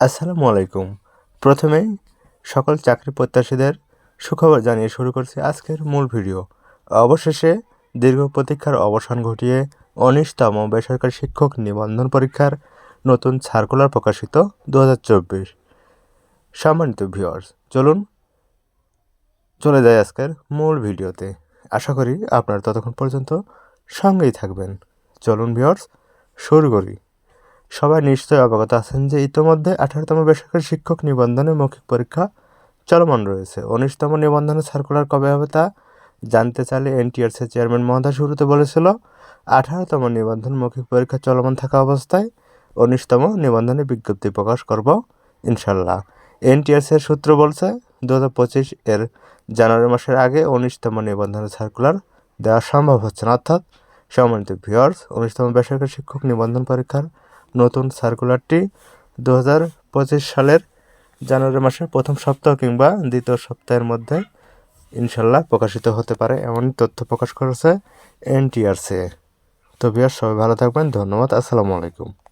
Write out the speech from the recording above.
আসসালামু আলাইকুম। প্রথমেই সকল চাকরি প্রত্যাশীদের সুখবর জানিয়ে শুরু করছি আজকের মূল ভিডিও। অবশেষে দীর্ঘ প্রতীক্ষার অবসান ঘটিয়ে উনিশতম বেসরকারি শিক্ষক নিবন্ধন পরীক্ষার নতুন সার্কুলার প্রকাশিত দু হাজার চব্বিশ। সম্মানিত ভিউয়ার্স চলুন চলে যায় আজকের মূল ভিডিওতে। আশা করি আপনারা ততক্ষণ পর্যন্ত সঙ্গেই থাকবেন। চলুন ভিউয়ার্স শুরু করি। সবাই নিশ্চয়ই অবগত আছেন যে ইতোমধ্যে আঠারোতম বেসরকারি শিক্ষক নিবন্ধনের মৌখিক পরীক্ষা চলমান রয়েছে। উনিশতম নিবন্ধনের সার্কুলার কবে হবে তা জানতে চাইলে এনটিআরসি চেয়ারম্যান মহোদয় শুরুতে বলেছিল, আঠারোতম নিবন্ধন মৌখিক পরীক্ষা চলমান থাকা অবস্থায় উনিশতম নিবন্ধনে বিজ্ঞপ্তি প্রকাশ করব ইনশাল্লাহ এনটিআরসির সূত্র বলছে দু হাজার পঁচিশ এর জানুয়ারি মাসের আগে উনিশতম নিবন্ধনের সার্কুলার দেওয়া সম্ভব হচ্ছে না। অর্থাৎ সম্মানিত ভিওর্স উনিশতম বেসরকারি শিক্ষক নিবন্ধন পরীক্ষার নতুন সার্কুলারটি দু হাজার পঁচিশ সালের জানুয়ারি মাসের প্রথম সপ্তাহ কিংবা দ্বিতীয় সপ্তাহের মধ্যে ইনশাল্লাহ প্রকাশিত হতে পারে এমন তথ্য প্রকাশ করেছে এনটিআরসি। তবে আর সবাই ভালো থাকবেন। ধন্যবাদ। আসসালামু আলাইকুম।